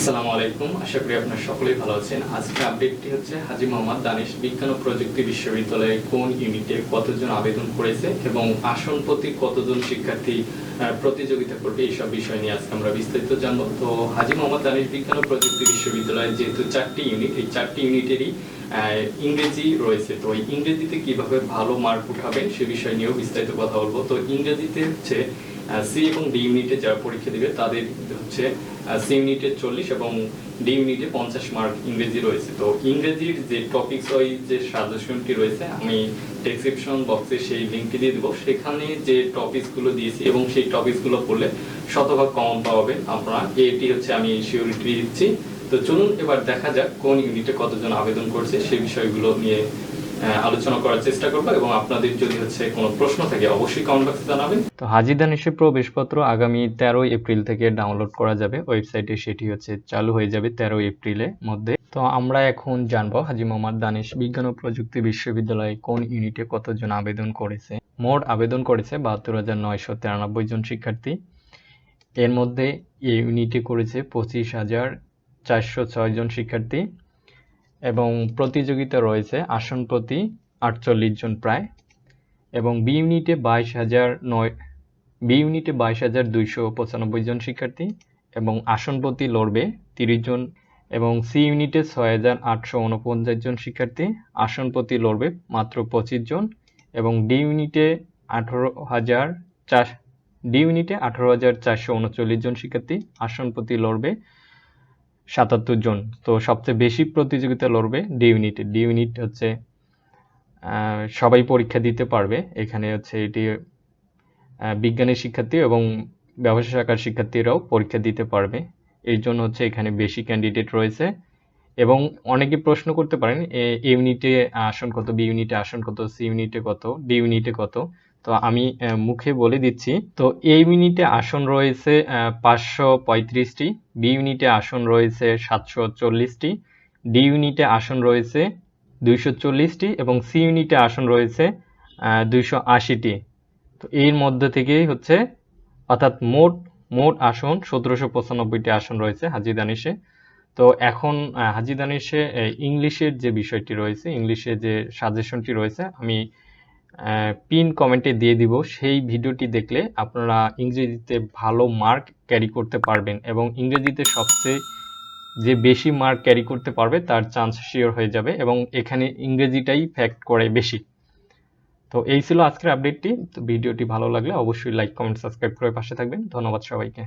আসসালামু আলাইকুম। আশা করি আপনারা সকলেই ভালো আছেন। আজকে আপডেটটি হচ্ছে হাজি মোহাম্মদ দানিশ বিজ্ঞান ও প্রযুক্তি বিশ্ববিদ্যালয়ে কোন ইউনিটে কতজন আবেদন করেছে এবং আসন প্রতি কতজন শিক্ষার্থী প্রতিযোগিতা করবে এইসব বিষয় নিয়ে আজকে আমরা বিস্তারিত জানব। তো হাজি মোহাম্মদ দানিশ বিজ্ঞান ও প্রযুক্তি বিশ্ববিদ্যালয়ে যেহেতু চারটি ইউনিট এই চারটি ইউনিটেরই ইংরেজি রয়েছে। তো ইংরেজিতে কীভাবে ভালো মার্ক উঠাবেন সে বিষয় নিয়েও বিস্তারিত কথা বলব। তো ইংরেজিতে হচ্ছে সি এবং ডি ইউনিটে যারা পরীক্ষা দিবে, তাদের হচ্ছে সি ইউনিটে চল্লিশ এবং ডি ইউনিটে পঞ্চাশ মার্ক ইংরেজি রয়েছে। তো ইংরেজির যে টপিকস ওয়াইজ যে সাজেশনটি রয়েছে, আমি ডেসক্রিপশন বক্সে সেই লিঙ্কটি দিয়ে দেবো। সেখানে যে টপিকসগুলো দিয়েছি এবং সেই টপিকসগুলো পড়লে শতভাগ কমন পাবেন আপনারা এটি হচ্ছে আমি সিওরিটি দিচ্ছি। তো চলুন এবার দেখা যাক কোন ইউনিটে কতজন আবেদন করছে সেই বিষয়গুলো নিয়ে আলোচনা করার চেষ্টা করব এবং আপনাদের যদি হচ্ছে কোনো প্রশ্ন থাকে, অবশ্যই কমেন্ট বক্সে জানাবেন। তো হাজি দানিশের প্রবেশপত্র আগামী তেরোই এপ্রিল থেকে ডাউনলোড করা যাবে। ওয়েবসাইটে সেটি হচ্ছে চালু হয়ে যাবে তেরোই এপ্রিলের মধ্যে। তো আমরা এখন জানব হাজি মোহাম্মদ দানিশ বিজ্ঞান ও প্রযুক্তি বিশ্ববিদ্যালয়ে কোন ইউনিটে কতজন আবেদন করেছে? মোট আবেদন করেছে বাহাত্তর হাজার নয়শো তিরানব্বই জন শিক্ষার্থী। এর মধ্যে এ ইউনিটে করেছে পঁচিশ হাজার চারশো ছয় জন শিক্ষার্থী। এবং প্রতিযোগিতা রয়েছে আসন প্রতি আটচল্লিশ জন প্রায়। এবং বি ইউনিটে বাইশ হাজার নয় বি ইউনিটে বাইশ হাজার দুইশো পঁচানব্বই জন শিক্ষার্থী এবং আসন প্রতি লড়বে তিরিশ জন। এবং সি ইউনিটে ছয় হাজার আটশো উনপঞ্চাশ জন শিক্ষার্থী আসন প্রতি লড়বে মাত্র পঁচিশ জন। এবং ডি ইউনিটে আঠারো হাজার চার ডি ইউনিটে আঠারো হাজার চারশো উনচল্লিশ জন শিক্ষার্থী আসন প্রতি লড়বে সাতাত্তর জন। তো সবচেয়ে বেশি প্রতিযোগিতা লড়বে ডি ইউনিটে। ডি ইউনিট হচ্ছে সবাই পরীক্ষা দিতে পারবে। এখানে হচ্ছে এটি বিজ্ঞানের শিক্ষার্থী এবং ব্যবসা শাখার শিক্ষার্থীরাও পরীক্ষা দিতে পারবে। এর জন্য হচ্ছে এখানে বেশি ক্যান্ডিডেট রয়েছে। এবং অনেকে প্রশ্ন করতে পারেন এ ইউনিটে আসন কত, বি ইউনিটে আসন কত, সি ইউনিটে কত, ডি ইউনিটে কত। তো আমি মুখে বলে দিচ্ছি। তো এ ইউনিটে আসন রয়েছে পাঁচশো পঁয়ত্রিশটি বি ইউনিটে আসন রয়েছে সাতশো চল্লিশটি ডি ইউনিটে আসন রয়েছে দুইশো চল্লিশটি এবং সি ইউনিটে আসন রয়েছে দুইশো আশিটি। তো এর মধ্যে থেকেই হচ্ছে, অর্থাৎ মোট মোট আসন সতেরোশো পঁচানব্বইটি আসন রয়েছে হাজি দানিশে। তো এখন হাজি দানিশে ইংলিশের যে বিষয়টি রয়েছে, ইংলিশে যে সাজেশনটি রয়েছে, আমি পিন কমেন্টে দিয়ে দিব। সেই ভিডিওটি দেখলে আপনারা ইংরেজিতে ভালো মার্ক ক্যারি করতে পারবেন এবং ইংরেজিতে সবচেয়ে যে বেশি মার্ক ক্যারি করতে পারবে তার চান্স শিওর হয়ে যাবে এবং এখানে ইংরেজিটাই ফ্যাক্ট করে বেশি। তো এই ছিল আজকের আপডেটটি তো ভিডিওটি ভালো লাগলে অবশ্যই লাইক কমেন্ট সাবস্ক্রাইব করে পাশে থাকবেন। ধন্যবাদ সবাইকে।